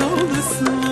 yoldaysın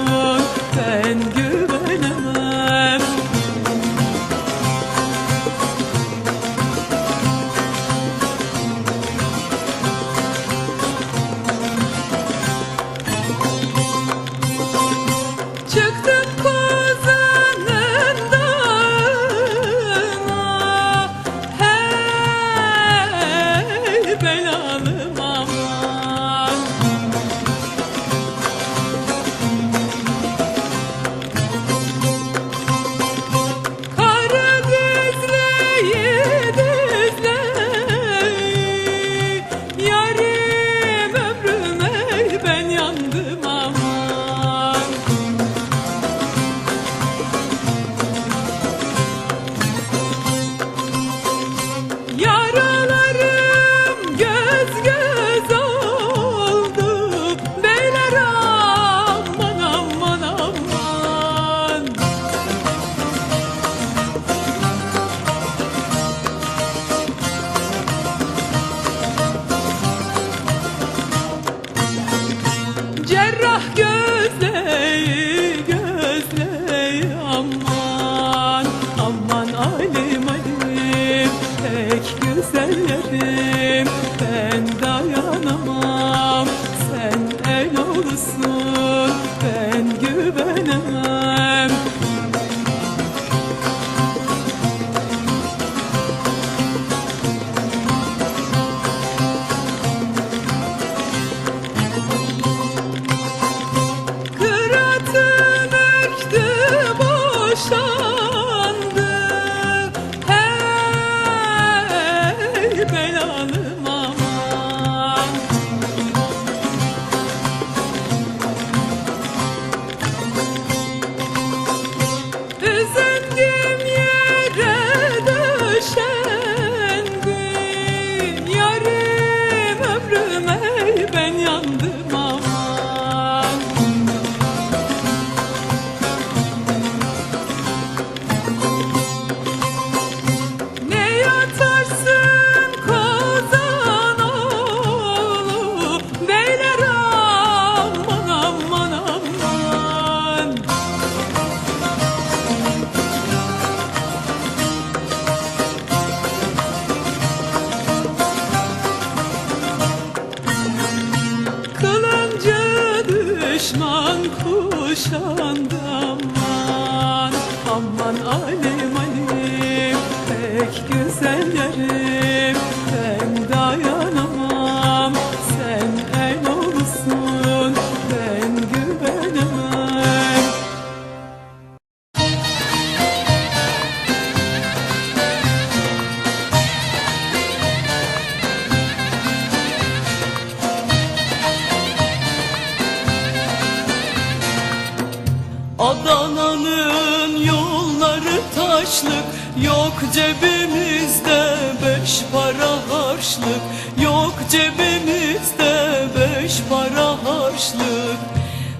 Yok cebimizde beş para harçlık. Yok cebimizde beş para harçlık.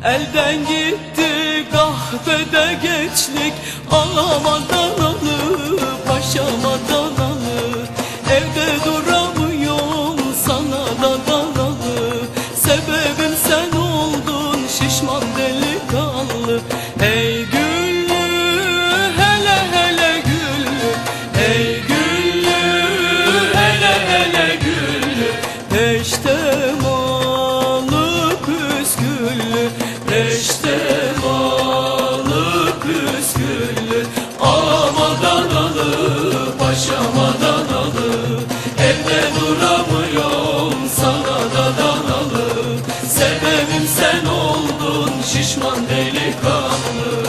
Elden gitti kahvede geçlik. Ağlamadan şişman delikanlı.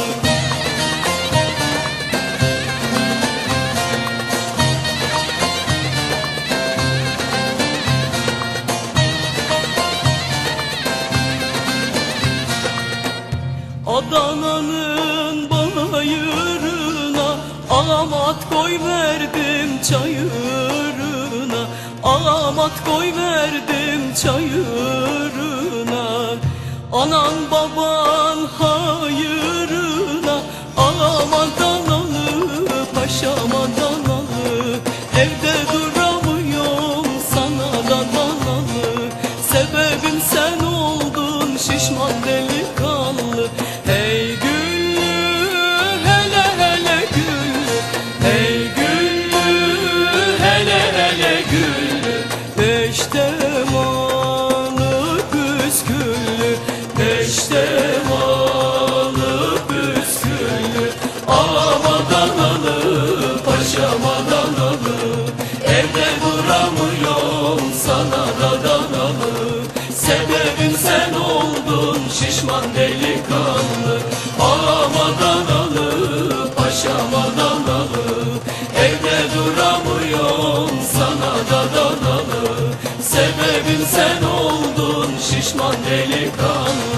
Adana'nın bayırına Ağamat koy verdim çayırına. Ağamat koy verdim çayırına. Anan baban ha Sevdim sen oldun şişman delikanlı.